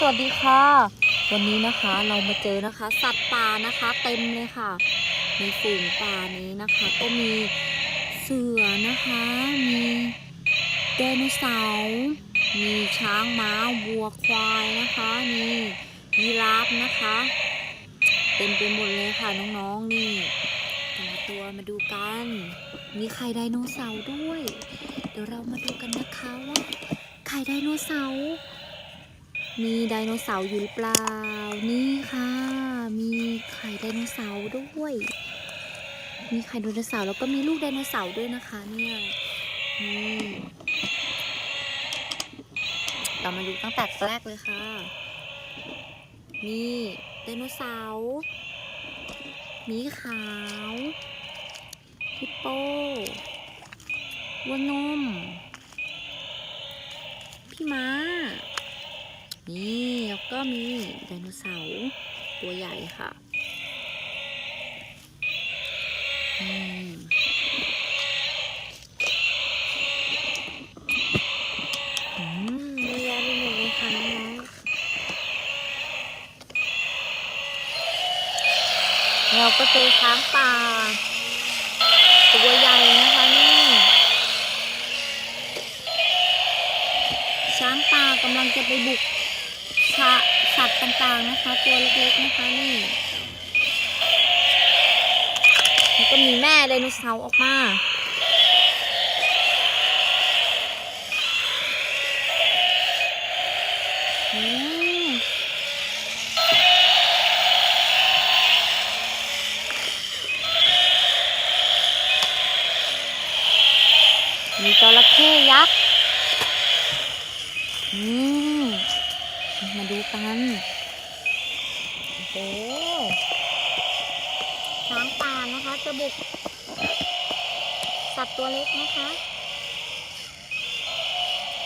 สวัสดีค่ะ วันนี้นะคะเรามาเจอนะคะ สัตว์ป่านะคะเต็มเลยค่ะ ในฝูงป่านี้นะคะ ก็มีเสือนะคะ มีไดโนเสาร์มีช้างม้าวัวควายนะคะนี่ยีราฟนะคะ เต็มไปหมดเลยค่ะน้องๆนี่แต่ละตัวมาดูกัน มีไข่ไดโนเสาร์ด้วย เดี๋ยวเรามาดูกันนะคะว่าไข่ไดโนเสาร์ มีไดโนเสาร์อยู่หรือเปล่า นี่ค่ะ มีไข่ไดโนเสาร์ด้วย มีไข่ไดโนเสาร์แล้วก็มีลูกไดโนเสาร์ด้วยนะคะเนี่ยนี่เรามาดูตั้งแต่แรกเลยค่ะ นี่ไดโนเสาร์มีขาวฮิปโปวัวนม พี่ม้า นี่แล้ว ก็มีไดโนเสาร์ตัวใหญ่ค่ะเยแยะไปหมดเลยค่ะน้องๆเราก็เจอช้างป่า ตัวใหญ่นะคะนี่ ช้างป่ากำลังจะไปบุกะสัตว์ต่างๆนะคะ ตัวเล็กๆนะคะนี่แล้วก็มีแม่ไดโนเสาร์ออกมาอืมมีจระเข้ยักษ์ อืม มาดูกันโอ้โหช้างป่านะคะจะบุกสัตว์ตัวเล็กนะคะ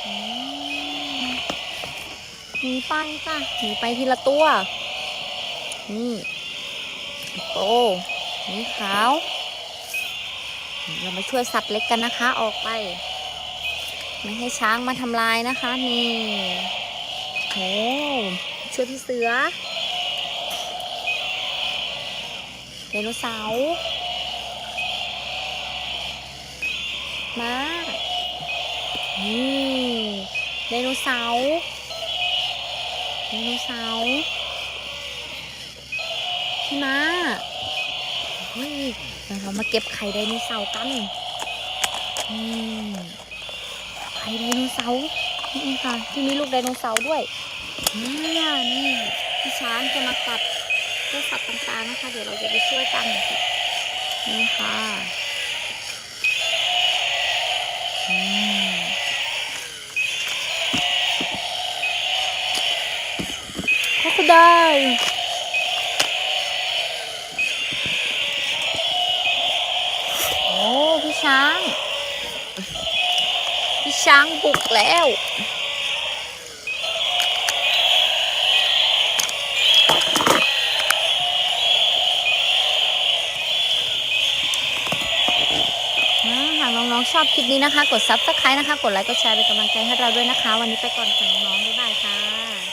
อืมหนีไปจ้ะหนีไปทีละตัว นี่โอ้นี่ขาว เรามาช่วยสัตว์เล็กกันนะคะ ออกไป ไม่ให้ช้างมาทำลายนะคะ นี่ โหช่วยพี่เสือไดโนเสาร์มานี่ไดโนเสาร์ไดโนเสาร์พี่มาเฮ้ยเรามาเก็บไข่ไดโนเสาร์กันไข่ไดโนเสาร์ นี่ค่ะ ที่มีลูกไดโนเสาร์ด้วยนี่นี่พี่ช้างจะมากัดเจ้าสัตว์ต่างๆนะคะ เดี๋ยวเราจะไปช่วยกัน นี่ค่ะอืมเขาก็ได้โอ้พี่ช้าง พี่ ช้างบุกแล้วอ่าหากน้องๆชอบคลิปนี้นะคะ กด subscribe นะคะ กดไลค์ กดแชร์เป็นกำลังใจให้เราด้วยนะคะ วันนี้ไปก่อนค่ะน้องๆบ๊ายบายค่ะ